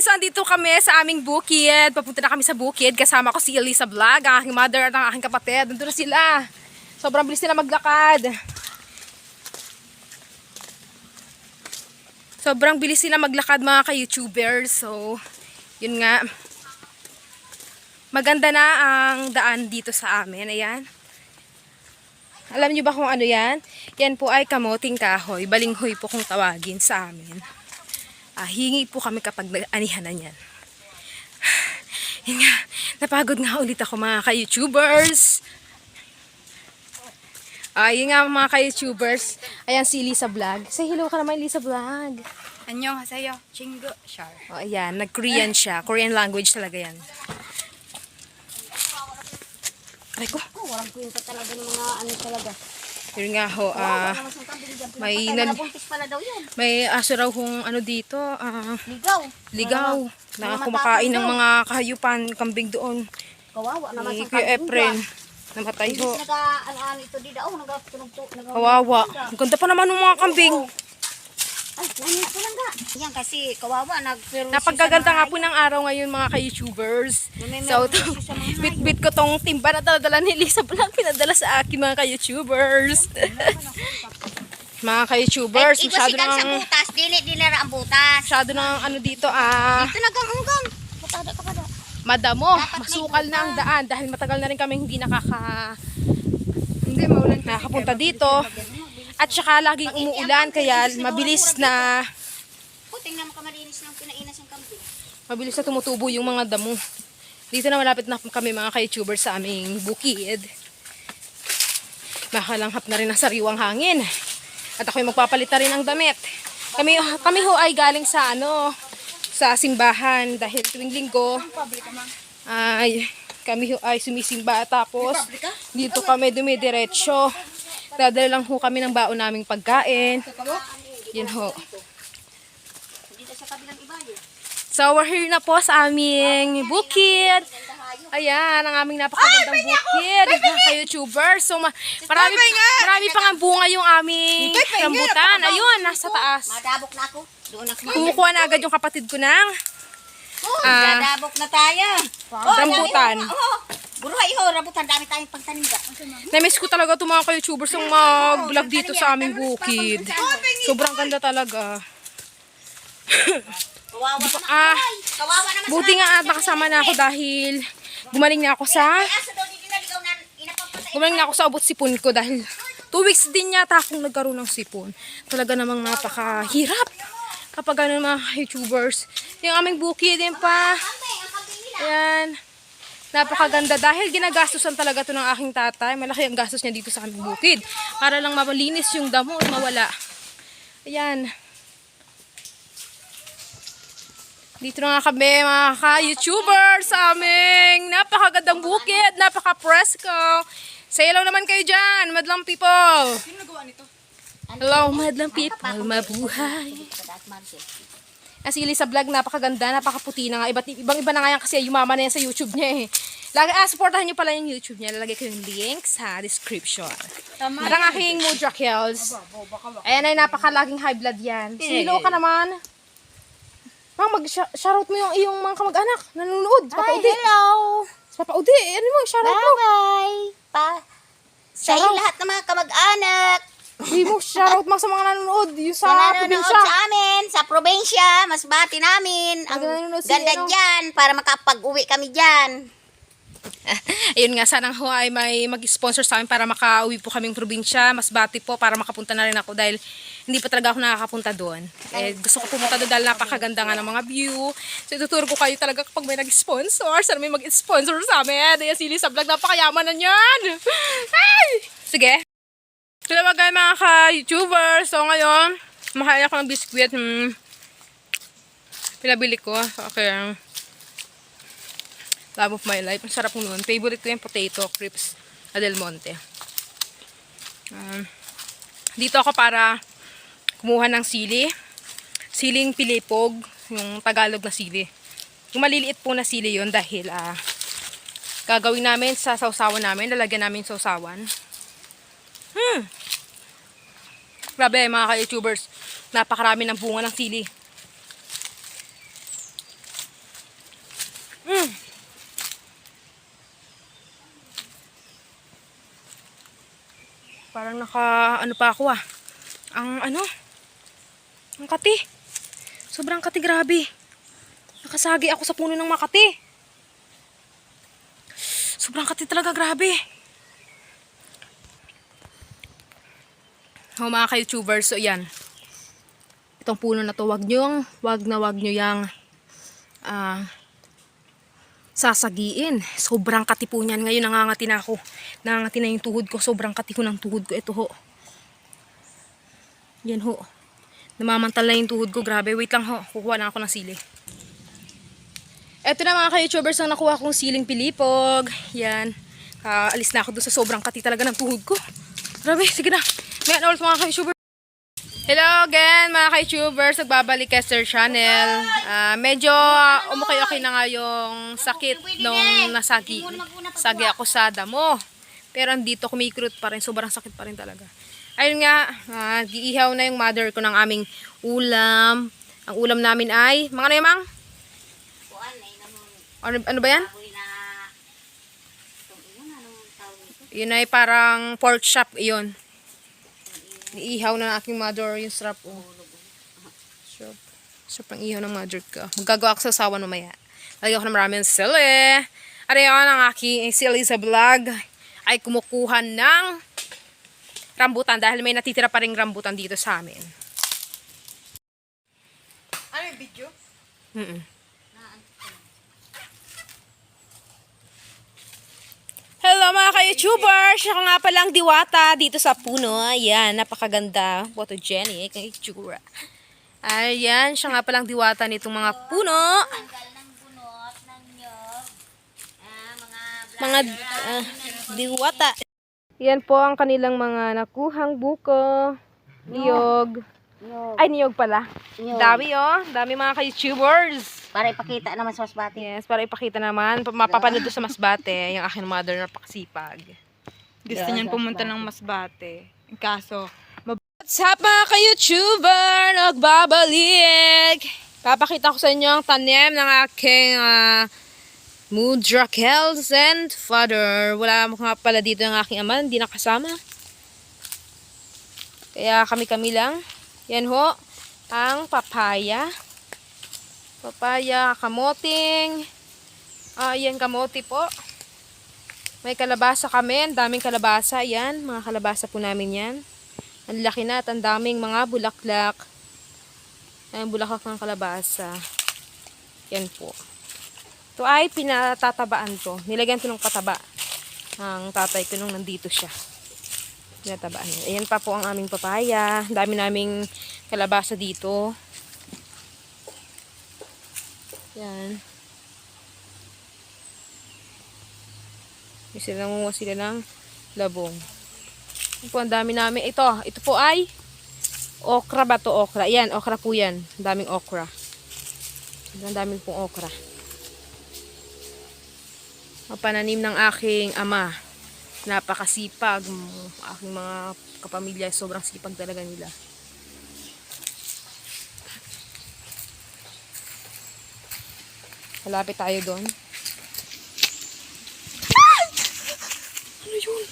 guys, so andito kami sa aming bukid. Papunta na kami sa bukid. Kasama ko si Elisa Vlog, ang aking mother at ang aking kapatid. Nandun na sila. Sobrang bilis nila maglakad. Sobrang bilis nila maglakad mga ka-YouTubers. So, yun nga. Maganda na ang daan dito sa amin. Ayan. Alam niyo ba kung ano yan? Yan po ay kamoting kahoy. Balinghoy po kung tawagin sa amin. Ah, uh, hingi po kami kapag anihan na niyan. Yun nga, napagod nga ulit ako mga ka-YouTubers. Uh, nga mga ka-YouTubers. Ayan si Lisa Vlog. Say hello ka naman Lisa Vlog. Anyong hasayo, Chingo Char. O oh, ayan, nag-Korean siya. Korean language talaga yan. Aray ko. Oh, walang kwenta talaga ng mga ano talaga. Yun nga ho, ah, Ano may nan- may aso raw kung ano dito, ah, Ligaw. ligaw, na mga kumakain ng mga kahayupan, kambing doon. Kawawa naman sa Kuya Efren. Namatay ho. Ano, ano Kawawa. Ang ganda pa naman ng mga kambing. Ay, nangyay ko lang ga. Yan kasi kawawa, nag pero Napagkaganda nga po ng araw ngayon mga ka-YouTubers. So, bit-bit ko tong timba na dala ni Lisa Vlog. Pinadala sa akin mga ka-YouTubers. mga ka-YouTubers, masyado nang, butas, dili dili ang butas. masyado nang ano dito ah, Ito nagang-unggang. Matada ka pa madamo, Dapat masukal na ang daan dahil matagal na rin kami hindi nakaka hindi maulan nakakapunta dito. At saka laging umuulan kaya mabilis na O, tingnan mo ka malinis ng pinainas ng kambing. mabilis na tumutubo yung mga damo. Dito na malapit na kami mga ka-YouTubers sa aming bukid. Makalanghap na rin ng sariwang hangin. At ako'y magpapalit na rin ng damit. Kami, kami ho ay galing sa ano, sa simbahan dahil tuwing linggo ay kami ho ay sumisimba tapos dito kami dumidiretso. Dadala lang ho kami ng baon naming pagkain. Yun ho. So, we're here na po sa aming bukid. Ayan, ang aming napakagandang bukid. Mga ka-YouTuber. So, ma- marami, marami pang ang bunga yung aming rambutan. Ayun, nasa taas. Madabok na ako. Doon ako. Na agad yung kapatid ko ng Oh, Ah. dadabok na tayo. rambutan. Oh, buruhay ho, rambutan. Dami tayong pagtaninda. Na-miss ko talaga itong mga ka-YouTubers yung mag-vlog dito sa aming bukid. Sobrang ganda talaga. Kawawa naman. Ah, buti nga at nakasama na ako dahil gumaling na ako sa. Gumaling na ako sa abot sipon ko dahil two weeks din yata akong nagkaroon ng sipon. Talaga namang napakahirap kapag ano mga YouTubers. Yung aming bukid din pa. Ang. Ayan. Napakaganda dahil ginagastusan talaga to ng aking tatay. Malaki ang gastos niya dito sa aming bukid. Para lang malinis yung damo at mawala. Ayan. Dito na nga kami mga ka-YouTuber sa aming napakagandang bukid, napaka-presko. Say hello naman kayo dyan, madlang people. Hello, madlang people, mabuhay. Pataas, Marcel. As ili sa vlog, napakaganda, napakaputi na nga. Iba't, ibang iba na nga yan kasi yumama na yan sa YouTube niya eh. Lagi, ah, supportahan niyo pala yung YouTube niya. Lalagay ko yung link sa description. Tama. At ang aking Moodra Kills. Ayan ay napakalaging high blood yan. Silo ka naman. Mang, mag-shoutout mo yung iyong mga kamag-anak. Nanonood. Papa Udi. hello. Papa Udi, ano mo, shoutout mo. Bye-bye. Pa. Sa lahat ng mga kamag-anak. Hindi mo, shoutout mo sa mga nanonood. Yung Sa sa nanonood probinsya. sa amin, sa probinsya, mas bati namin. Ang nanonood si ganda ano? dyan, para makapag-uwi kami dyan. Ayun nga, sana ho ay may mag-sponsor sa amin para makauwi po kaming probinsya. Mas bati po para makapunta na rin ako dahil hindi pa talaga ako nakakapunta doon. Eh, gusto ko pumunta doon dahil napakaganda nga ng mga view. So, ituturo ko kayo talaga kapag may nag-sponsor. Sana may mag-sponsor sa amin. Dahil sili sa vlog, napakayaman na yan. Ay! Sige. Na bagay mga ka-YouTuber. So, ngayon, makain ako ng biskwit. Hmm. Pinabili ko. Okay. Love of my life. Ang sarap nun. Favorite ko yung potato crisps na Del Monte. Um, dito ako para kumuha ng sili. Siling pilipog. Yung Tagalog na sili. Yung maliliit po na sili yon dahil ah gagawin namin sa sausawan namin. Lalagyan namin sa sausawan. Hmm. Grabe mga ka-YouTubers. Napakarami ng bunga ng sili. Mm. Parang naka, ano pa ako ah. Ang ano? Ang kati. Sobrang kati, grabe. Nakasagi ako sa puno ng makati. Sobrang kati talaga, grabe. Oh, mga ka-youtubers, so yan. Itong puno na to, wag nyo, wag na wag nyo yang ah, sasagiin. Sobrang kati niyan. Ngayon nangangati na ako. Nangangati na yung tuhod ko. Sobrang kati ko ng tuhod ko. Ito ho. Yan ho. Namamantal na yung tuhod ko. Grabe. Wait lang ho. Kukuha na ako ng sili. Ito na mga ka-youtubers ang nakuha kong siling pilipog. Yan. Ah, alis na ako doon sa sobrang kati talaga ng tuhod ko. Grabe. Sige na. Ngayon ulit mga ka-youtubers. Hello again mga ka-youtubers. Nagbabalik kay Sir Channel. Ah, medyo umukay-okay na nga yung sakit nung nasagi. Sagi ako sa damo. Pero andito kumikrut pa rin. Sobrang sakit pa rin talaga. Ayun nga, ah, giihaw na yung mother ko ng aming ulam. Ang ulam namin ay, mga ano yung mang? Kuan ay namang Ano, ano ba yan? na? Yun ay parang pork chop yun. Iihaw na ng aking mother yung sarap. Oh. Sarap. Sarap ang ihaw ng mother ko. Magagawa ako sa asawa mamaya. Lagyan ko ng maraming sili. At yun ang aking sili sa vlog ay kumukuha ng rambutan dahil may natitira pa rin rambutan dito sa amin. Ano yung video? Mm Hello mga ka-YouTubers! Ako nga palang diwata dito sa puno. Ayan, napakaganda. Photogenic ang itsura. Ayan, siya nga palang diwata nitong mga puno. Mga ah, diwata. Yan po ang kanilang mga nakuhang buko. Niyog. Ay, niyog pala. Dami oh. Dami mga ka-YouTubers. Para ipakita naman sa masbati. Yes, para ipakita naman. pa- Mapapanood sa Masbate, yung aking mother na pakasipag. Gusto niyan pumunta ng Masbate. Kaso, What's up mga ka-YouTuber? Nagbabalik! Papakita ko sa inyo ang tanim ng aking uh, Mudrakels and father. Wala mo nga pala dito yung aking ama, hindi nakasama. Kaya kami-kami lang. Yan ho, ang papaya. Papaya, kamoting. Ah, yan kamote po. May kalabasa kami, ang daming kalabasa. Yan, mga kalabasa po namin yan. Ang laki na at ang daming mga bulaklak. Ay, bulaklak ng kalabasa. Yan po. Ito ay pinatatabaan to. Nilagyan to ng pataba. Ang tatay ko nung nandito siya. Pinatabaan. Ayan pa po ang aming papaya. Dami naming kalabasa dito. Yan. May sila nangunguha sila ng labong. Ito ang dami namin. Ito, ito po ay okra ba to okra? Yan, okra po yan. Ang daming okra. Ang daming pong okra. Mapananim ng aking ama. Napakasipag. Aking mga kapamilya, sobrang sipag talaga nila. Malapit tayo doon. Ano yun?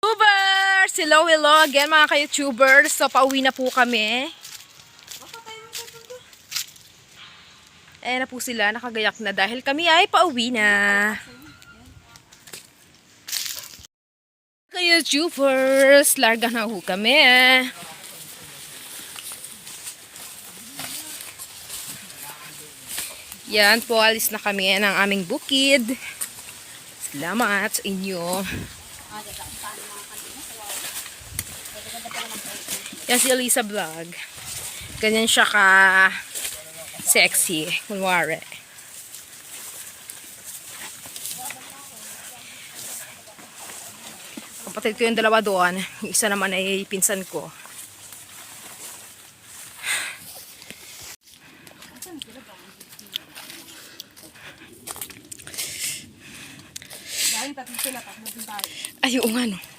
YouTubers! Hello, hello again mga ka-YouTubers. So, pauwi na po kami. Eh na po sila, nakagayak na dahil kami ay pauwi na. Ka-YouTubers, larga na ho kami. Yan po, alis na kami ng aming bukid. Salamat sa inyo. Yan si Elisa Vlog. Ganyan siya ka sexy. Kunwari. Kapatid ko yung dalawa doon. Yung isa naman ay pinsan ko. Ay, oo nga no.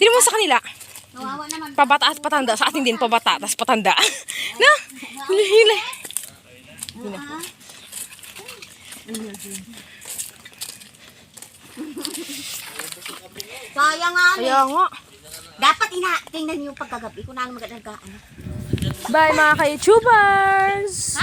Tingnan mo sa kanila. Pabata at patanda. Sa atin din, pabata at patanda. na? Hila. Ah. Kaya nga. eh. Kaya nga. Dapat ina tingnan niyo yung pagkagabi kung ano magandang ano. Bye mga ka-YouTubers!